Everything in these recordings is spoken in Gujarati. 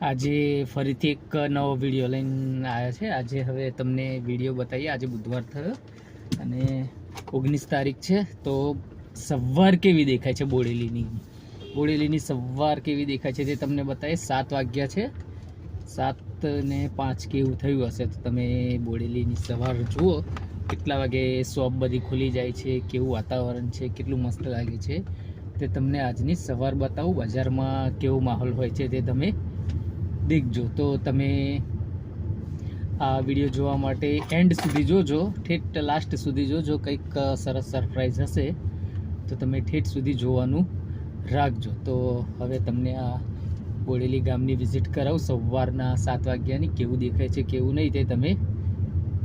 આજે ફરીથી એક નવો વીડિયો લઈને આવ્યા છે. આજે હવે તમને વીડિયો બતાવીએ. આજે બુધવાર થયો અને ઓગણીસ તારીખ છે તો સવાર કેવી દેખાય છે બોડેલીની? બોડેલીની સવાર કેવી દેખાય છે તે તમને બતાવીએ. સાત વાગ્યા છે. સાત ને પાંચ કેવું થયું હશે તો તમે બોડેલીની સવાર જુઓ. કેટલા વાગે શોપ બધી ખુલી જાય છે, કેવું વાતાવરણ છે, કેટલું મસ્ત લાગે છે તે તમને આજની સવાર બતાવું. બજારમાં કેવો માહોલ હોય છે તે તમે દેખજો તો તમે આ વીડિયો જોવા માટે એન્ડ સુધી જોજો, ઠેઠ લાસ્ટ સુધી જોજો, કંઈક સરસ સરપ્રાઈઝ હશે, તો તમે ઠેઠ સુધી જોવાનું રાખજો. તો હવે તમને આ બોડેલી ગામની વિઝિટ કરાવું, સવારના સાત વાગ્યાની, કેવું દેખાય છે, કેવું નહીં તે તમે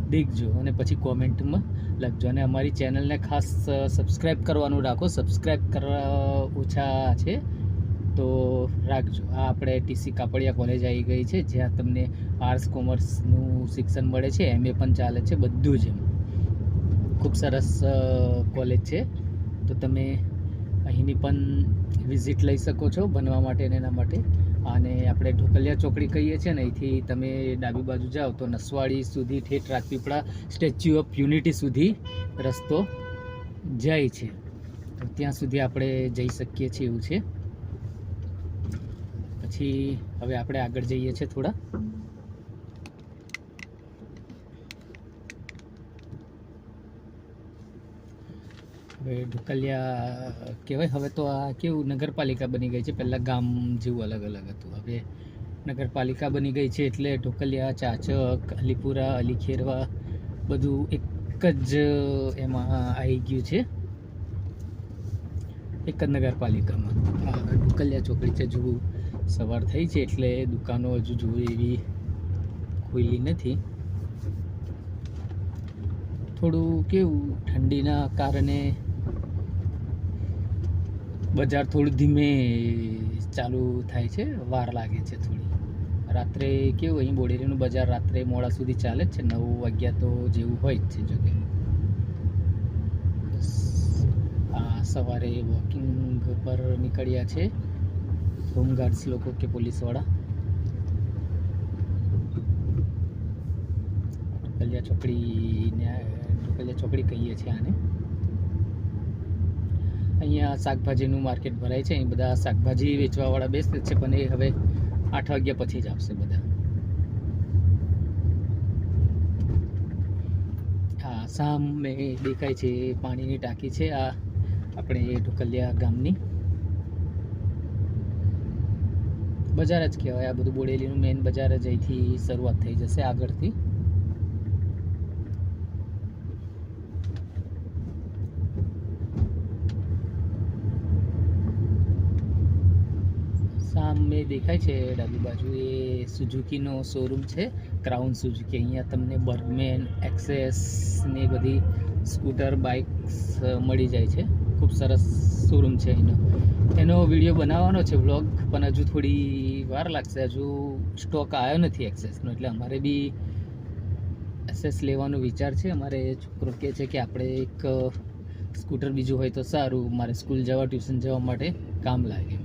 દેખજો. અને પછી કોમેન્ટમાં લખજો. અને અમારી ચેનલને ખાસ સબસ્ક્રાઈબ કરવાનું રાખો. સબસ્ક્રાઈબ કરવા ઓછા છે. તો રાખજો. આ આપણે ટીસી કાપડિયા કોલેજ આવી ગઈ છે, જ્યાં તમને આર્ટ્સ કોમર્સનું શિક્ષણ મળે છે એમએ પણ ચાલે છે, બધું જ એમ. ખૂબ સરસ કોલેજ છે. તો તમે અહીંની પણ વિઝિટ લઈ શકો છો બનવા માટે અને એના માટે. અને આપણે ઢોકલિયા ચોકડી કહીએ છીએ ને, અહીંથી તમે ડાબી બાજુ જાઓ તો નસવાડી સુધી, ઠેઠ રાજપીપળા સ્ટેચ્યુ ઓફ યુનિટી સુધી રસ્તો જાય છે. તો ત્યાં સુધી આપણે જઈ શકીએ છીએ એવું છે. પછી હવે આપણે આગળ જઈએ છીએ થોડા. હવે ઢુકલિયા કહેવાય. હવે તો આ કેવું નગરપાલિકા બની ગઈ છે? પહેલાં ગામ જેવું અલગ અલગ હતું. હવે નગરપાલિકા બની ગઈ છે એટલે ઢોકલિયા, ચાચક, અલીપુરા, અલીખેરવા બધું એક જ એમાં આવી ગયું છે. એક જ નગરપાલિકામાં. ઢોકલિયા ચોકડી છે જુઓ. સવાર થઈ છે એટલે દુકાનો હજુ જોઈ એવી ખુલ્લી નથી. થોડું કેવું ઠંડીના કારણે બજાર થોડું ધીમે ચાલુ થાય છે, વાર લાગે છે થોડી. રાત્રે કેવું, અહીં બોડેલીનું બજાર રાત્રે મોડા સુધી ચાલે જ છે, નવ વાગ્યા તો જેવું હોય જ છે જોકે આ સવારે વોકિંગ પર નીકળ્યા છે. હોમગાર્ડ્સ લોકો કે પોલીસવાળા? ઢોકલિયા ચોકડીને ઢોકલિયા ચોકડી કહીએ છીએ આને. અહીંયા શાકભાજીનું માર્કેટ ભરાય છે. અહીં બધા શાકભાજી વેચવાવાળા બેસે છે, પણ એ હવે આઠ વાગ્યા પછી જ આવશે બધા. હા, સામે દેખાય છે, પાણીની ટાંકી છે આ, આપણે ઢોકલિયા ગામની. બજાર જ કહેવાય આ બધું બોડેલીનું મેઇન બજાર જ અહીંથી શરૂઆત થઈ જશે આગળથી. સામે દેખાય છે ડાબી બાજુ એ સુઝુકીનો શોરૂમ છે. ક્રાઉન સુઝુકી અહીંયા તમને બર્ગમેન એક્સેસ ને બધી સ્કૂટર બાઇક્સ મળી જાય છે. ખૂબ સરસ શોરૂમ છે એનો. એનો વીડિયો બનાવવાનો છે વ્લોગ પણ હજુ થોડી વાર લાગશે. હજુ સ્ટોક આવ્યો નથી એક્સેસનો એટલે અમારે બી એક્સેસ લેવાનો વિચાર છે. અમારે છોકરો કહે છે કે આપણે એક સ્કૂટર બીજું હોય તો સારું. મારે સ્કૂલ જવા ટ્યુશન જવા માટે કામ લાગે.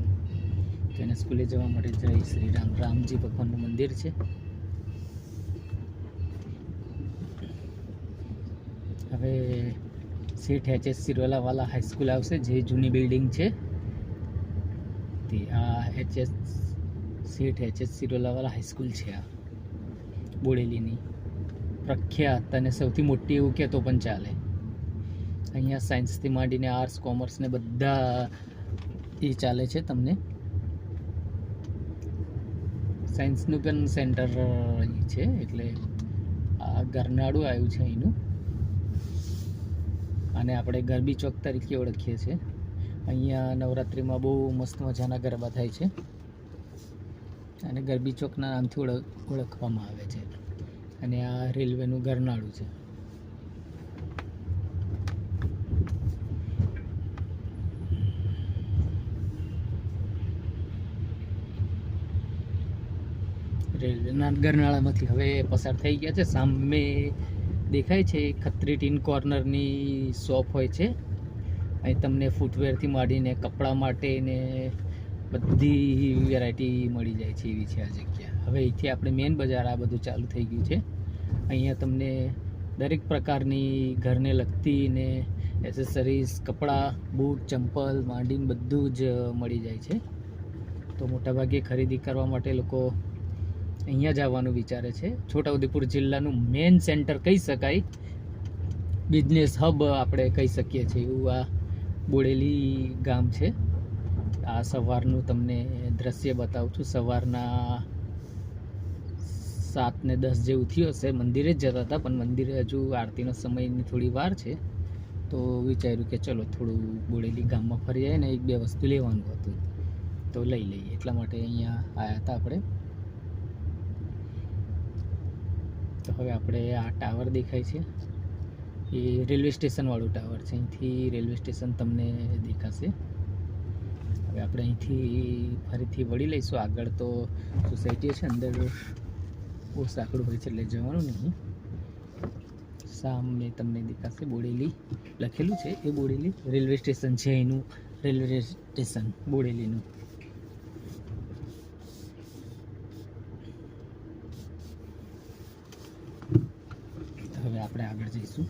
તો સ્કૂલે જવા માટે જય શ્રી રામ રામજી ભગવાનનું મંદિર છે. હવે શેઠ એચ એસ સિરોલાવાલા હાઈસ્કૂલ આવશે, જે જૂની બિલ્ડિંગ છે. તે આ H S Sheth H S Sirolawala high school છે આ, બોડેલીની. પ્રખ્યાત અને સૌથી મોટી એવું કહેતો પણ ચાલે. અહીંયા સાયન્સથી માંડીને આર્ટ્સ કોમર્સને બધા એ ચાલે છે તમને. સાયન્સનું પણ સેન્ટર છે, એટલે આ ગરનાળું આવ્યું છે અહીંનું. અને આપણે ગરબી ચોક તરીકે ઓળખીએ છીએ. અહીંયા નવરાત્રિમાં બહુ મસ્ત મજાના ગરબા થાય છે. અને ગરબી ચોકના નામથી ઓળખવામાં આવે છે. અને આ રેલવેનું ગરનાળું છે. રેલવેના ગરનાળામાંથી હવે પસાર થઈ ગયા છે. સામે દેખાય છે ખત્રી ટીન કોર્નરની શોપ હોય છે. અહીં તમને ફૂટવેરથી માંડીને કપડાં માટે ને બધી વેરાયટી મળી જાય છે એવી છે આ જગ્યા. હવે અહીંથી આપણે મેન બજાર આ બધું ચાલુ થઈ ગયું છે. અહીંયા તમને દરેક પ્રકારની ઘરને લગતી ને એસેસરીઝ કપડાં, બૂટ, ચંપલ, માંડીને બધું જ મળી જાય છે. તો મોટાભાગે ખરીદી કરવા માટે લોકો અહીંયા જવાનું વિચારે છે. છોટાઉદેપુર જિલ્લાનું મેઇન સેન્ટર કહી શકાય. બિઝનેસ હબ આપણે કહી શકીએ છીએ એવું આ બોડેલી ગામ છે. આ સવારનું તમને દ્રશ્ય બતાવું છું. સવારના સાત ને દસ જેવું થયું હશે. મંદિરે જ જતા હતા, પણ મંદિરે હજુ આરતીનો સમયની થોડી વાર છે. તો વિચાર્યું કે ચલો થોડું બોડેલી ગામમાં ફરી જાય ને એક બે વસ્તુ લેવાનું હતું. તો લઈ લઈએ. એટલા માટે અહીંયા આવ્યા હતા આપણે તો હવે આપણે આ ટાવર દેખાય છે. એ રેલવે સ્ટેશનવાળું ટાવર છે. અહીંથી રેલવે સ્ટેશન તમને દેખાશે. હવે આપણે અહીંથી ફરીથી વળી લઈશું. આગળ તો સોસાયટી છે, અંદર બહુ સાંકડું હોય છે એટલે જવાનું નહીં. સામે તમને દેખાશે બોડેલી લખેલું છે. એ બોડેલી રેલવે સ્ટેશન છે એનું. રેલવે સ્ટેશન બોડેલીનું. આપણે આગળ જઈશું.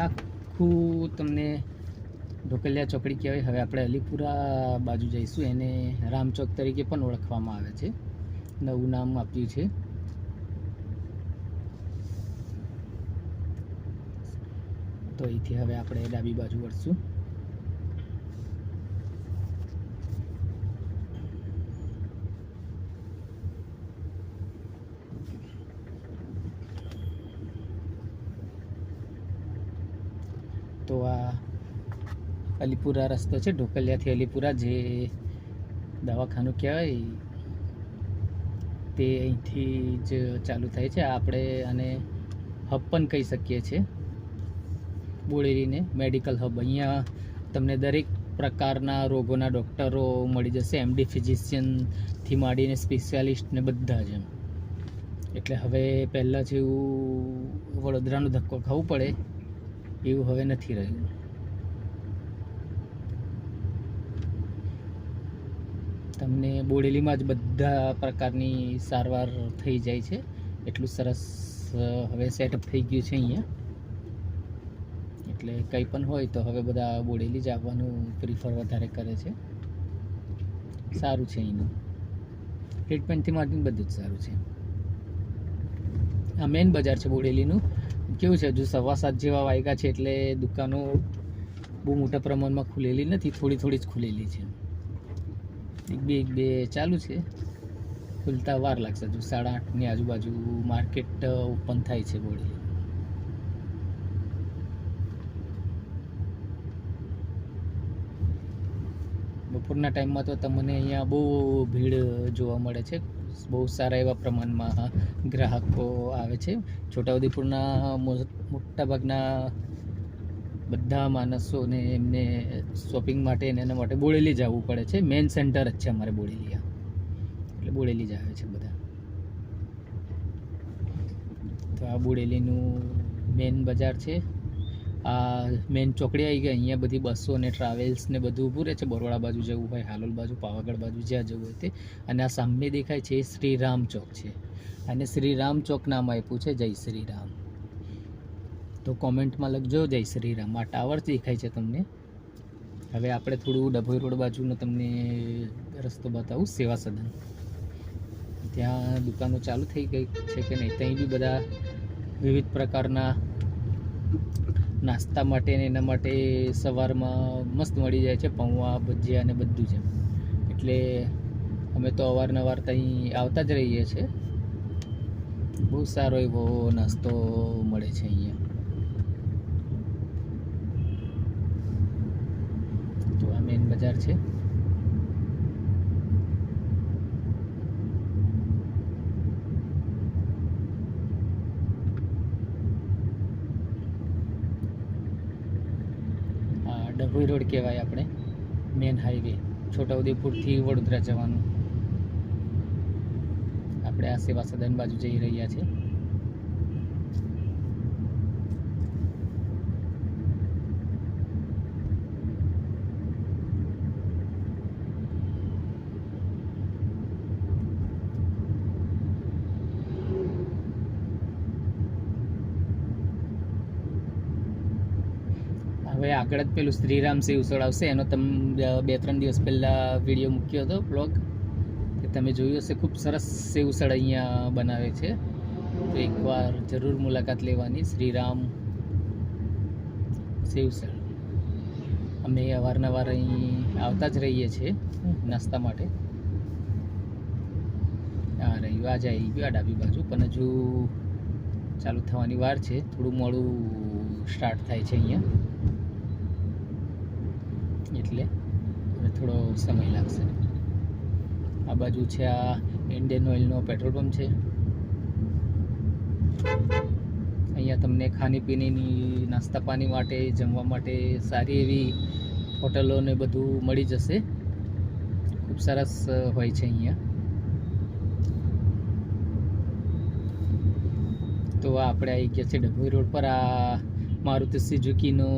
આખું તમને ઢોકલિયા ચોકડી કહેવાય. હવે આપણે અલીપુરા બાજુ જઈશું. એને રામચોક તરીકે પણ ઓળખવામાં આવે છે. નવું નામ આપ્યું છે. તો અહીંથી હવે આપણે ડાબી બાજુ વળશું. તો આ અલીપુરા રસ્તો છે, ઢોકલિયાથી અલીપુરા જે દવાખાનું કહેવાય, તે અહીંથી જ ચાલુ થાય છે. આપણે અને હબ પણ કહી શકીએ છીએ. બોડેલીને મેડિકલ હબ. અહીંયા તમને દરેક પ્રકારના રોગોના ડૉક્ટરો મળી જશે, એમડી ફિઝિશિયનથી માંડીને સ્પેશિયાલિસ્ટ ને બધા જ એમ એટલે હવે પહેલાં જેવું વડોદરાનો ધક્કો ખાવું પડે. એવું હવે નથી રહ્યું. તમને બોડેલીમાં જ બધા પ્રકારની સારવાર થઈ જાય છે. એટલું સરસ હવે સેટઅપ થઈ ગયું છે અહીંયા. એટલે કંઈ પણ હોય તો હવે બધા બોડેલી જ આવવાનું પ્રિફર વધારે કરે છે. સારું છે અહીંનું. ટ્રીટમેન્ટથી માંડીને બધું જ સારું છે. આ મેઇન બજાર છે બોડેલીનું. કેવું છે હજુ સવા સાત જેવા વાગ્યા છે એટલે દુકાનો બહુ મોટા પ્રમાણમાં ખુલેલી નથી, થોડી થોડી જ ખુલેલી છે. એક બે એક બે ચાલુ છે. ખુલતા વાર લાગશે. હજુ સાડા આઠની આજુબાજુ માર્કેટ ઓપન થાય છે બોડી બપોરના ટાઈમમાં તો તમને અહીંયા બહુ ભીડ જોવા મળે છે. બહુ સારા એવા પ્રમાણમાં ગ્રાહકો આવે છે. છોટાઉદેપુરના મોટાભાગના બધા માણસોને એમને શોપિંગ માટે એના માટે બોડેલી જ આવવું પડે છે. મેઇન સેન્ટર જ છે અમારે બોડેલી એટલે બોડેલી જ આવે છે બધા. તો આ બોડેલીનું મેન બજાર છે. આ મેઇન ચોકડી આવી ગઈ, અહીંયા બધી બસો અને ટ્રાવેલ્સ ને બધું ઊભું રહે છે. બરોડા બાજુ જવું હોય, હાલોલ બાજુ, પાવાગઢ બાજુ, જ્યાં જવું હોય તે. અને આ સામે દેખાય છે એ શ્રી રામ ચોક છે. અને શ્રી રામ ચોક નામ આપ્યું છે, જય શ્રી રામ તો કોમેન્ટમાં લખજો, જય શ્રી રામ આ ટાવર દેખાય છે તમને. હવે આપણે થોડું ડભોઈ રોડ બાજુનો તમને રસ્તો બતાવું, સેવા સદન. ત્યાં દુકાનો ચાલુ થઈ ગઈ છે કે નહીં? ત્યાં બી બધા વિવિધ પ્રકારના નાસ્તા માટે ને એના માટે સવારમાં મસ્ત મળી જાય છે, પૌવા, ભજીયા અને બધું એમ. એટલે અમે તો અવારનવાર ત્યાં આવતા જ રહીએ છીએ. બહુ સારો એવો નાસ્તો મળે છે અહીંયા. તો આ મેન બજાર છે આ ડભોઈ રોડ કહેવાય આપણે મેન હાઈવે છોટાઉદેપુરથી વડોદરા જવાનું. આપણે આ સેવા સદન બાજુ જઈ રહ્યા છે હવે આગળ જ પેલું શ્રીરામ સેવસળ આવશે. એનો તમે બે ત્રણ દિવસ પહેલાં વીડિયો મૂક્યો હતો બ્લોગ કે તમે જોયું હશે, ખૂબ સરસ સેવસળ અહીંયા બનાવે છે. તો એકવાર જરૂર મુલાકાત લેવાની, શ્રીરામ સેવસળ અમે અવારનવાર અહીં આવતા જ રહીએ છીએ, નાસ્તા માટે. આ રહ્યું આજે આવી ગયું આ ડાબી બાજુ. પણ હજુ ચાલુ થવાની વાર છે, થોડું મોડું સ્ટાર્ટ થાય છે અહીંયા. એટલે થોડો સમય લાગશે. આ બાજુ છે આ ઇન્ડિયન ઓઇલનો પેટ્રોલ પંપ છે. અહીંયા તમને ખાણીપીણીની, નાસ્તા પાણી માટે, જમવા માટે સારી એવી હોટલો ને બધું મળી જશે. ખૂબ સરસ હોય છે અહીંયા. તો આપણે આવી ગયા છે ડભોઈ રોડ પર. આ મારુતિ સુઝુકીનો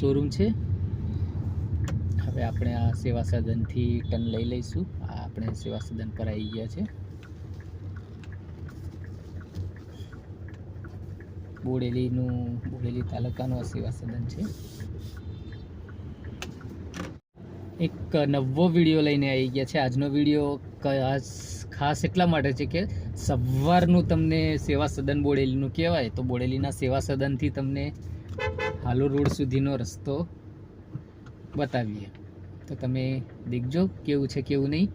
શોરૂમ છે. હવે આપણે આ સેવા સદનથી ટન લઈ લઈશું. આપણે સેવા સદન પર આવી ગયા છે. બોડેલીનું, બોડેલી તાલુકાનું આ સેવા સદન છે. એક નવો વીડિયો લઈને આવી ગયા છે. આજનો વીડિયો ખાસ ખાસ એટલા માટે છે કે સવારનું તમને સેવા સદન બોડેલીનું કહેવાય. તો બોડેલીના સેવા સદનથી તમને હાલો રોડ સુધીનો રસ્તો બતાવીએ. તો તમે દેખજો કેવું છે, કેવું નહીં.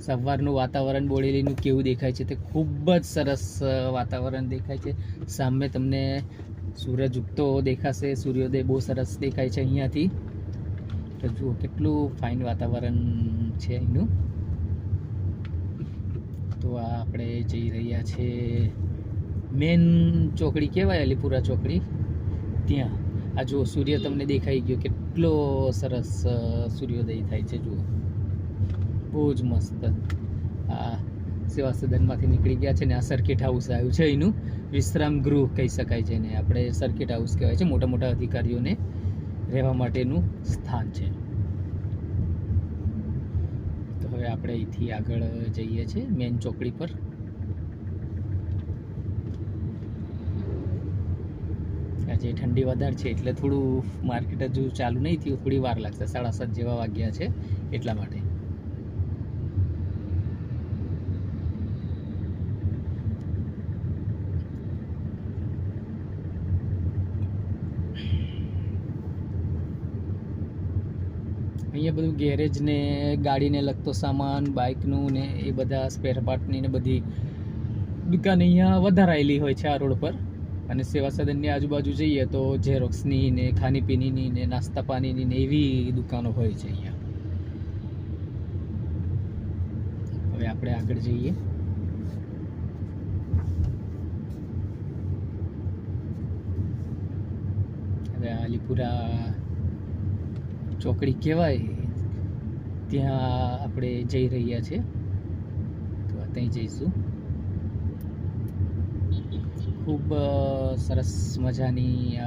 સવારનું વાતાવરણ, બોડેલીનું કેવું દેખાય છે તે ખૂબ જ સરસ વાતાવરણ દેખાય છે. સામે તમને સૂરજ ઉગતો દેખાશે, સૂર્યોદય બહુ સરસ દેખાય છે અહીંયાથી. તો જુઓ કેટલું ફાઇન વાતાવરણ છે અહીંનું. તો આ આપણે જઈ રહ્યા છે મેન ચોકડી કહેવાય, અલીપુરા ચોકડી. ત્યાં. આ જુઓ સૂર્ય તમને દેખાઈ ગયો કેટલો સરસ સૂર્યોદય થાય છે, જુઓ. બહુ જ મસ્ત. આ સેવા સદનમાંથી નીકળી ગયા છે ને આ સર્કિટ હાઉસ આવ્યું છે એનું. વિશ્રામ ગૃહ કહી શકાય છે ને આપણે સર્કિટ હાઉસ કહેવાય છે. મોટા મોટા અધિકારીઓને રહેવા માટેનું સ્થાન છે. તો હવે આપણે અહીંથી આગળ જઈએ છીએ મેન ચોકડી પર. આજે ઠંડી વધારે છે એટલે થોડું માર્કેટ હજુ ચાલુ નહીં થયું, થોડી વાર લાગશે. સાડા સાત જેવા વાગ્યા છે એટલા માટે. અહીંયા બધું ગેરેજ ને, ગાડીને લગતો સામાન બાઇકનું ને એ બધા સ્પેર પાર્ટની ને બધી દુકાન અહીંયા વધારાયેલી હોય છે આ રોડ પર. અને સેવા સદનની આજુબાજુ જઈએ તો ઝેરોક્સની ને ખાણીપીણીની ને નાસ્તા પાણીની ને એવી દુકાનો હોય છે અહીંયા. હવે આપણે આગળ જઈએ. હવે આલીપુરા ચોકડી કહેવાય, ત્યાં આપણે જઈ રહ્યા છીએ. તો ત્યાં જઈશું. ખૂબ સરસ મજાની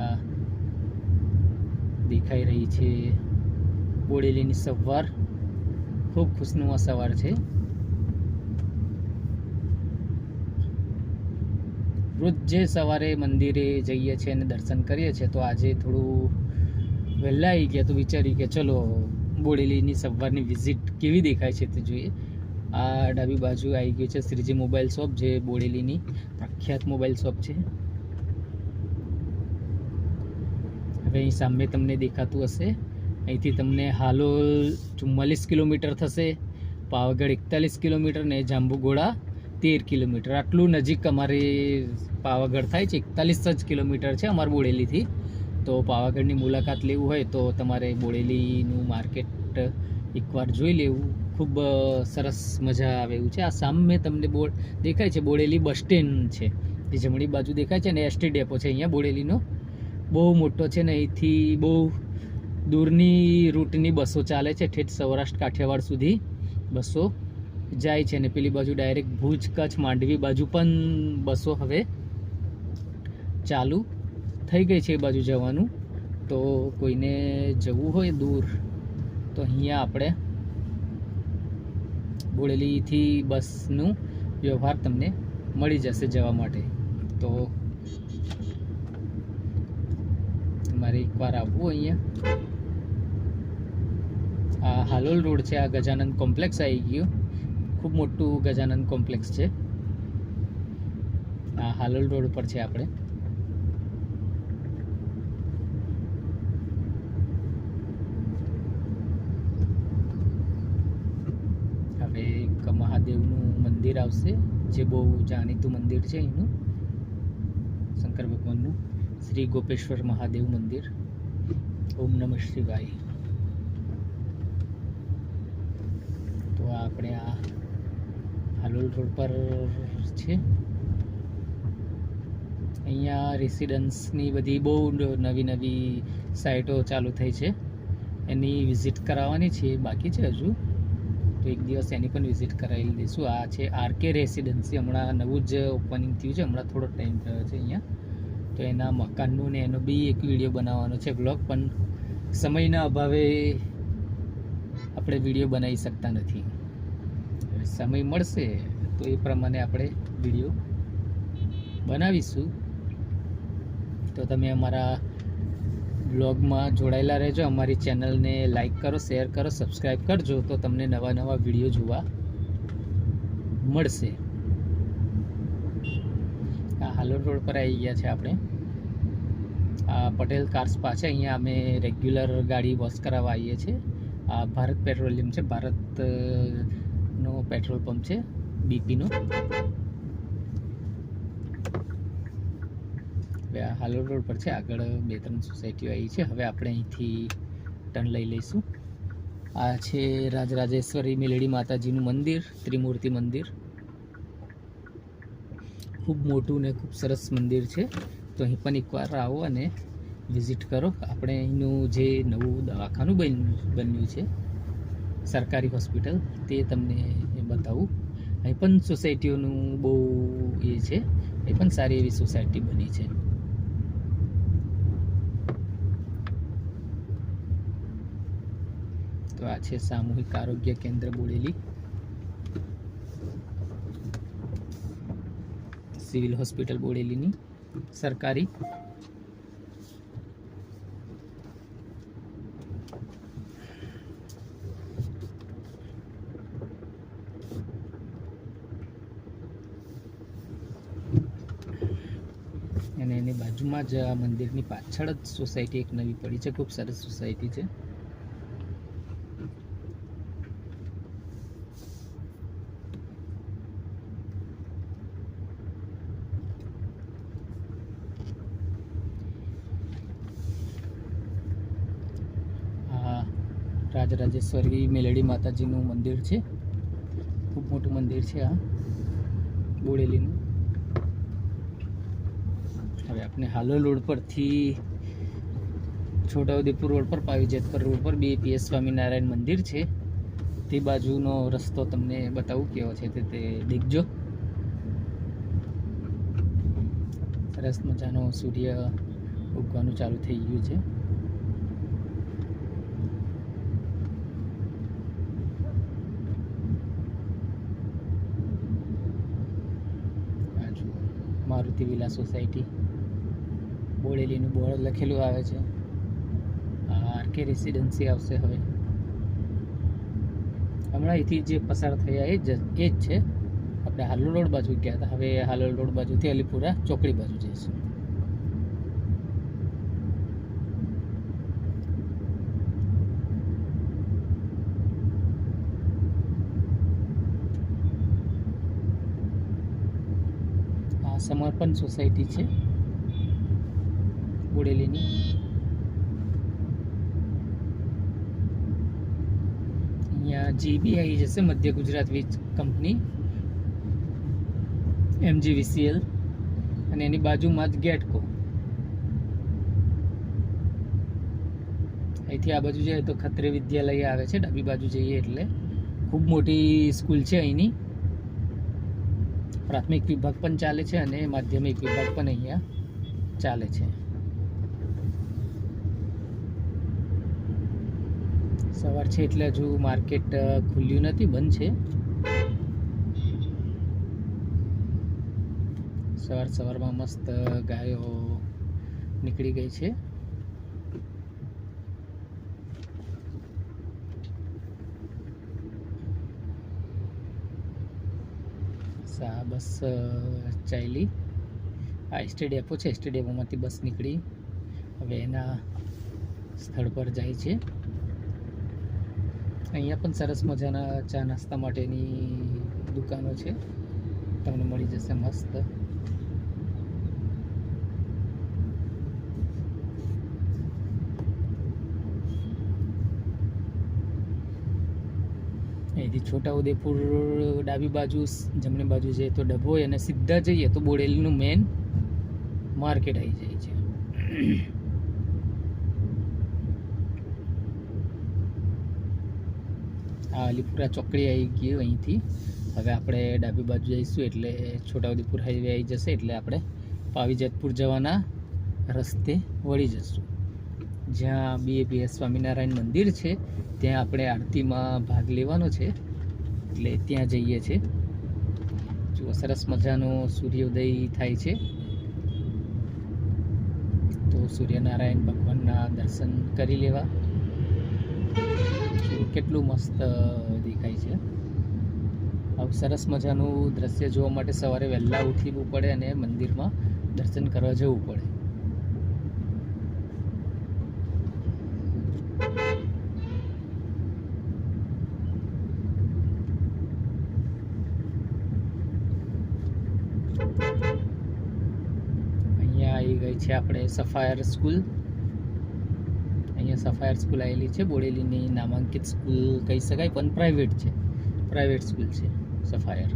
દેખાઈ રહી છે બોડેલીની સવાર. ખૂબ ખુશનુમા સવાર છે. રોજ જે સવારે મંદિરે જઈએ છીએ અને દર્શન કરીએ છીએ, તો આજે થોડું વહેલા આવી ગયા તો વિચાર્યું કે ચલો બોડેલીની સવારની વિઝિટ કેવી દેખાય છે તે જોઈએ. આ ડાબી બાજુ આવી ગયું છે શ્રીજી મોબાઈલ શોપ, જે બોડેલીની પ્રખ્યાત મોબાઈલ શોપ છે. હવે અહીં સામે તમને દેખાતું હશે. અહીંથી તમને હાલોલ ચુમ્માલીસ કિલોમીટર થશે, પાવાગઢ એકતાલીસ કિલોમીટર ને જાંબુગોળા તેર કિલોમીટર. આટલું નજીક અમારે પાવાગઢ થાય છે, એકતાલીસ જ કિલોમીટર છે અમારે બોડેલીથી. તો પાવાગઢની મુલાકાત લેવું હોય તો તમારે બોડેલીનું માર્કેટ એકવાર જોઈ લેવું. ખૂબ સરસ મજા આવે એવું છે. આ સામે તમને બોર્ડ દેખાય છે, બોડેલી બસ સ્ટેન્ડ છે. જે જમણી બાજુ દેખાય છે ને એસટી ડેપો છે અહીંયા બોડેલીનો. બહુ મોટો છે ને અહીંથી બહુ દૂરની રૂટની બસો ચાલે છે. ઠેઠ સૌરાષ્ટ્ર કાઠિયાવાડ સુધી બસો જાય છે ને પેલી બાજુ ડાયરેક્ટ ભુજ, કચ્છ, માંડવી બાજુ પણ બસો હવે ચાલુ થઈ ગઈ છે એ બાજુ જવાનું. તો કોઈને જવું હોય દૂર, તો અહીંયા આપણે બોડેલીથી બસનું વ્યવહાર તમને મળી જશે જવા માટે. તો તમારે એકવાર આવવું અહીંયા. આ હાલોલ રોડ છે, આ ગજાનંદ કોમ્પ્લેક્સ આવી ગયું. ખૂબ મોટું ગજાનંદ કોમ્પ્લેક્સ છે. આ હાલોલ રોડ પર છે આપણે. એક મહાદેવનું મંદિર આવશે, જે બહુ જાણીતું મંદિર છે એનું. શંકર ભગવાનનું. શ્રી ગોપેશ્વર મહાદેવ મંદિર. ઓમ નમ શિવાય. તો આપણે આ હાલોલ રોડ પર છે. અહીંયા રેસિડન્સની બધી બહુ નવી નવી સાઇટો ચાલુ થઈ છે. એની વિઝિટ કરાવવાની છે, બાકી છે હજુ. એક દિવસ એની પણ વિઝિટ કરાવી દઈશું આ છે આરકે રેસિડન્સી હમણાં નવું જ ઓપનિંગ થયું છે. હમણાં થોડો ટાઈમ થયો છે અહીંયા. તો એના મકાનનું ને એનો બી એક વીડિયો બનાવવાનો છે બ્લોગ પણ સમયના અભાવે આપણે વીડિયો બનાવી શકતા નથી. સમય મળશે તો એ પ્રમાણે આપણે વીડિયો બનાવીશું. તો તમે અમારા બ્લોગમાં જોડાયેલા રહેજો. અમારી ચેનલને લાઇક કરો, શેર કરો સબસ્ક્રાઈબ કરજો તો તમને નવા નવા વીડિયો જોવા મળશે. આ હાલોલ રોડ પર આવી ગયા છે આપણે. આ પટેલ કાર્સ પાસે અહીંયા અમે રેગ્યુલર ગાડી વોશ કરાવવા આવીએ છીએ. આ ભારત પેટ્રોલિયમ છે. ભારત પેટ્રોલ પંપ છે. બીપીનો આ હાલોલ રોડ પર છે, આગળ બે ત્રણ સોસાયટીઓ આવી છે. હવે આપણે અહીંથી ટર્ન લઈ લઈશું. આ છે રાજરાજેશ્વરી મેલડી માતાજીનું મંદિર, ત્રિમૂર્તિ મંદિર. ખૂબ મોટું ને ખૂબ સરસ મંદિર છે. તો અહીં પણ એકવાર આવો અને વિઝિટ કરો. આપણે અહીંનું જે નવું દવાખાનું બન, બન્યું છે, સરકારી હોસ્પિટલ તે તમને બતાવું. અહીં પણ સોસાયટીઓનું બહુ એ છે. એ પણ સારી એવી સોસાયટી બની છે. આ છે સામૂહિક આરોગ્ય કેન્દ્ર બોડેલી. સિવિલ હોસ્પિટલ બોડેલીની સરકારી. અને એની બાજુમાં જ આ મંદિરની પાછળ જ સોસાયટી એક નવી પડી છે. ખૂબ સરસ સોસાયટી છે આ રાજરાજેશ્વરી મેલડી માતાજીનું મંદિર છે. ખૂબ મોટું મંદિર છે આ, બોડેલીનું. હવે આપણે હાલોલ રોડ પરથી છોટાઉદેપુર રોડ પર, પાવીજેતપર રોડ પર બે પીએસ સ્વામિનારાયણ મંદિર છે. તે બાજુનો રસ્તો તમને બતાવું કેવો છે તે તે દેખજો. સરસ મજાનો સૂર્ય ઉગવાનું ચાલુ થઈ ગયું છે આ જુઓ મારુતિ વિલા સોસાયટી. બોડેલીનું બોર્ડ લખેલું આવે છે. આરકે રેસિડેન્સી આવશે હવે. હમણાં અહીંથી જે પસાર થયા એ જ એ જ છે. આપણે હાલોલ રોડ બાજુ ગયા હતા. હવે હાલોલ રોડ બાજુથી અલીપુરા ચોકડી બાજુ જઈશું. આ સમર્પણ સોસાયટી છે બોડેલીની. અહીંયા જીબી આવી જશે, મધ્ય ગુજરાત વીજ કંપની, એમજીવીસીએલ અને એની બાજુમાં જ ગેટકો. અહીંથી આ બાજુ જઈએ તો ખત્રે વિદ્યાલય આવે છે, ડાબી બાજુ જઈએ એટલે. ખૂબ મોટી સ્કૂલ છે અહીંની. પ્રાથમિક વિભાગ પણ ચાલે છે અને માધ્યમિક વિભાગ પણ અહીંયા ચાલે છે. સવાર છે એટલે હજુ માર્કેટ ખુલ્યું નથી, બંધ છે. સવાર સવારમાં મસ્ત ગાયો નીકળી ગઈ છે. આ બસ ચાલી આ એસટી ડેપો છે એસટી ડેપોમાંથી બસ નીકળી. હવે એના સ્થળ પર જાય છે. અહીંયા પણ સરસ મજાના ચા નાસ્તા માટેની દુકાનો છે. તમને મળી જશે મસ્ત. અહીંથી છોટાઉદેપુર ડાબી બાજુ, જમણી બાજુ જઈએ તો ડભોઈ અને સીધા જઈએ તો બોડેલીનું મેન માર્કેટ આવી જાય છે. આ અલીપુરા ચોકડી આવી ગઈ અહીંથી. હવે આપણે ડાબી બાજુ જઈશું, એટલે છોટાઉદેપુર હાઈવે આવી જશે, એટલે આપણે પાવીજતપુર જવાના રસ્તે વળી જશું. જ્યાં બીએપીએસ સ્વામિનારાયણ મંદિર છે, ત્યાં આપણે આરતીમાં ભાગ લેવાનો છે. એટલે ત્યાં જઈએ છીએ જુઓ, સરસ મજાનો સૂર્યોદય થાય છે. તો સૂર્યનારાયણ ભગવાનના દર્શન કરી લેવા. કેટલું મસ્ત દેખાય છે. આવું સરસ મજાનું દ્રશ્ય જોવા માટે સવારે વહેલા ઉઠવું પડે અને મંદિરમાં દર્શન કરવા જવું પડે અહીંયા આવી ગઈ છે આપણે સફાયર સ્કૂલ અહીંયા સફાયર સ્કૂલ આવેલી છે, બોડેલીની નામાંકિત સ્કૂલ કહી શકાય, પણ પ્રાઇવેટ છે. પ્રાઇવેટ સ્કૂલ છે સફાયર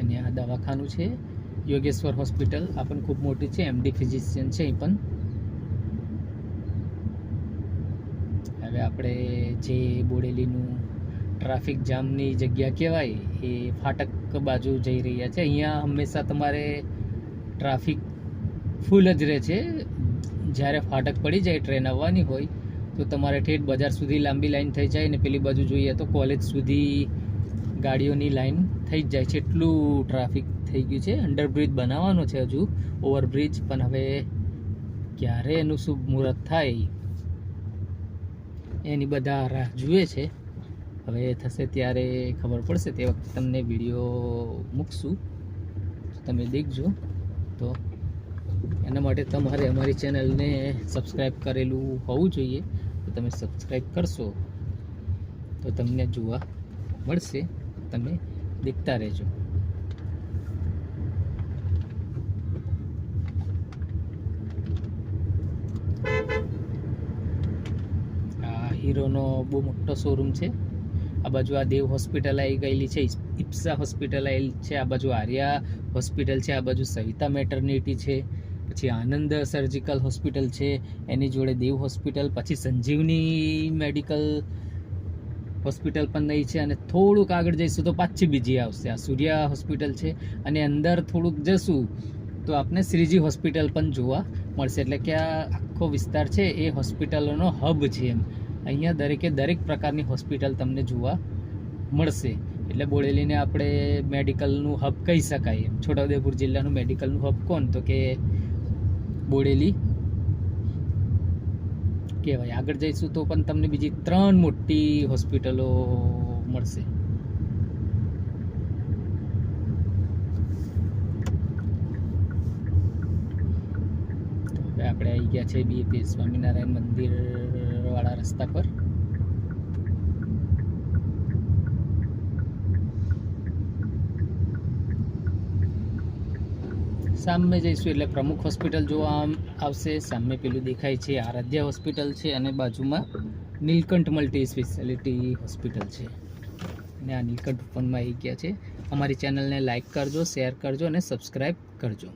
અને આ દવાખાનું છે, યોગેશ્વર હોસ્પિટલ. આ પણ ખૂબ મોટી છે એમડી ફિઝિશિયન છે એ પણ. હવે આપણે જે બોડેલીનું ટ્રાફિક જામની જગ્યા કહેવાય, એ ફાટક બાજુ જઈ રહ્યા છે. અહીંયા હંમેશા તમારે ટ્રાફિક ફૂલ જ રહે છે. જ્યારે ફાટક પડી જાય, ટ્રેન આવવાની હોય, તો તમારે ઠેઠ બજાર સુધી લાંબી લાઈન થઈ જાય ને પેલી બાજુ જોઈએ તો કોલેજ સુધી ગાડીઓની લાઈન થઈ જ જાય. છે એટલું ટ્રાફિક થઈ ગયું છે. અંડરબ્રિજ બનાવવાનો છે હજુ, ઓવરબ્રિજ, પણ હવે ક્યારે એનું શુભ મુહૂર્ત થાય, એની બધા રાહ જુએ છે. હવે થશે ત્યારે ખબર પડશે. તે વખતે તમને વીડિયો મૂકશું. તમે દેખજો. તો એના માટે તમારે અમારી ચેનલને સબસ્ક્રાઈબ કરેલું હોવું જોઈએ. તો તમે સબસ્ક્રાઈબ કરશો, તો તમને જોવા મળશે, તમે દેખતા રહેજો. હીરોનો બહુ મોટો શોરૂમ છે. આ બાજુ આ દેવ હોસ્પિટલ આવી ગયેલી છે ઇપ્સા હોસ્પિટલ આવેલી છે, આ બાજુ આર્યા હોસ્પિટલ છે, આ બાજુ સવિતા મેટર્નિટી છે, પછી આનંદ સર્જિકલ હોસ્પિટલ છે, એની જોડે દેવ હોસ્પિટલ પછી સંજીવની મેડિકલ હોસ્પિટલ પણ નહીં છે, અને થોડુંક આગળ જઈશું તો પાછી બીજી આવશે, આ સૂર્યા હોસ્પિટલ છે, અને અંદર થોડુંક જશું તો આપને શ્રીજી હોસ્પિટલ પણ જોવા મળશે, એટલે કે આ આખો વિસ્તાર છે, એ હોસ્પિટલોનો હબ છે એમ. અહીંયા દરેકે દરેક પ્રકારની હોસ્પિટલ તમને જોવા મળશે. એટલે બોડેલીને આપણે મેડિકલનું હબ કહી શકાય એમ. છોટાઉદેપુર જિલ્લાનું મેડિકલનું હબ કોણ? તો કે બોડેલી કહેવાય. આગળ જઈશું તો પણ તમને બીજી ત્રણ મોટી હોસ્પિટલો મળશે. આપણે આવી ગયા છે બીએપી સ્વામિનારાયણ મંદિર. વાળા રસ્તા પર. સામે જઈશું એટલે પ્રમુખ હોસ્પિટલ જોવા આવશે. સામે પેલું દેખાય છે આરાધ્યા હોસ્પિટલ છે અને બાજુમાં નીલકંઠ મલ્ટી સ્પેશિયાલિટી હોસ્પિટલ છે. અને આ નીલકંઠ ઓપનમાં આવી ગયા છે. અમારી ચેનલને લાઇક કરજો, શેર કરજો અને સબસ્ક્રાઈબ કરજો.